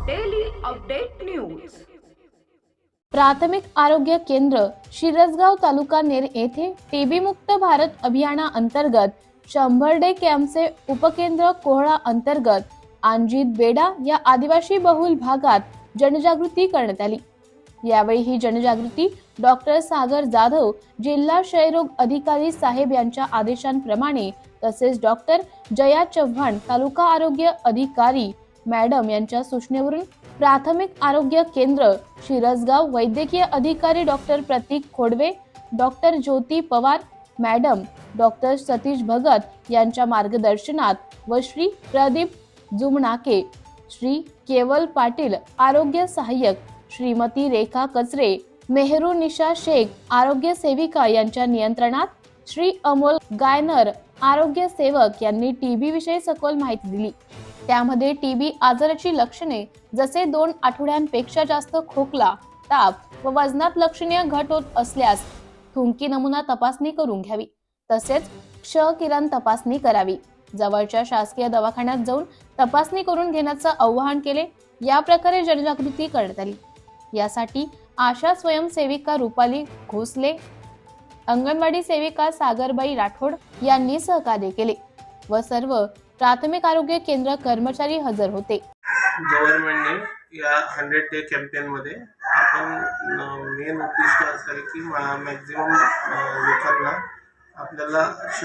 Update news प्राथमिक आरोग्य केंद्र शिरसगाव तालुका नेर येथे टीबी मुक्त भारत अभियाना अंतर्गत शंभर डे कॅम्पचे उपकेंद्र कोहळा अंतर्गत आंजित बेडा या आदिवासी बहुल भागात जनजागृती करण्यात आली. यावेळी ही जनजागृती डॉक्टर सागर जाधव जिल्हा क्षयरोग अधिकारी साहेब यांच्या आदेशांप्रमाणे तसेच डॉक्टर जया चव्हाण तालुका आरोग्य अधिकारी मॅडम यांच्या सूचनेवरून प्राथमिक आरोग्य केंद्र शिरसगाव वैद्यकीय अधिकारी doctor Pratik Khodwe doctor Jyoti Pawar madam doctor Satish Bhagat यांच्या मार्गदर्शनात व श्री प्रदीप जुमनाके श्री केवल पाटील आरोग्य सहाय्यक श्रीमती रेखा कचरे मेहरू निशा शेख आरोग्य सेविका यांच्या नियंत्रणात श्री अमोल गायनर आरोग्य सेवक यांनी टीबी विषयी सखोल माहिती दिली. त्यामध्ये टीबी आजाराची लक्षणे जसे दोन आठवड्यांपेक्षा जास्त खोकला ताप व वजनात लक्षणीय घट होत असल्यास थुंकी नमुना तपासणी करून घ्यावी. तसेच क्ष किरण तपासणी करावी. जवळच्या शासकीय दवाखान्यात जाऊन तपासणी करून घेण्याचं आवाहन केले. या प्रकारे जनजागृती करण्यात आली. यासाठी आशा स्वयंसेविका रुपाली घोसले अंगणवाडी सेविका सागरबाई राठोड यांनी सहकार्य केले व सर्व प्राथमिक आरोग्य केंद्र कर्मचारी हजर होते. गव्हर्नमेंटने या हंड्रेड डे कॅम्पेनमध्ये आपण मेन उद्दिष्ट असं आहे की मॅक्झिमम लोकांना आपल्याला श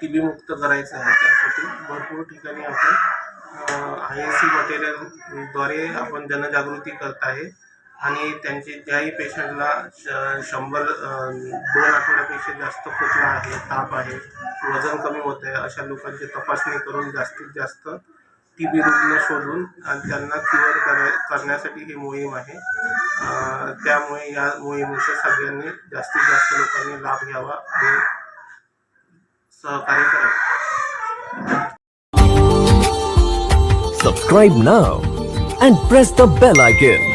टी बी मुक्त करायचं आहे. त्यासाठी भरपूर ठिकाणी आपण आय एस सी मटेरियलद्वारे आपण जनजागृती करत आहे. आणि त्यांचे ज्याही पेशंटला श शंभर दोन आठवड्यापेक्षा जास्त खोकला आहे ताप आहे वजन कमी होत आहे अशा लोकांची तपासणी करून जास्तीत जास्त टी बी रुग्ण शोधून आणि त्यांना क्युअर कर करण्यासाठी ही मोहीम आहे. त्यामुळे या मोहिमेचा सगळ्यांनी जास्तीत जास्त लोकांनी लाभ घ्यावा आणि सहकार्य करावे. Subscribe now and press the bell icon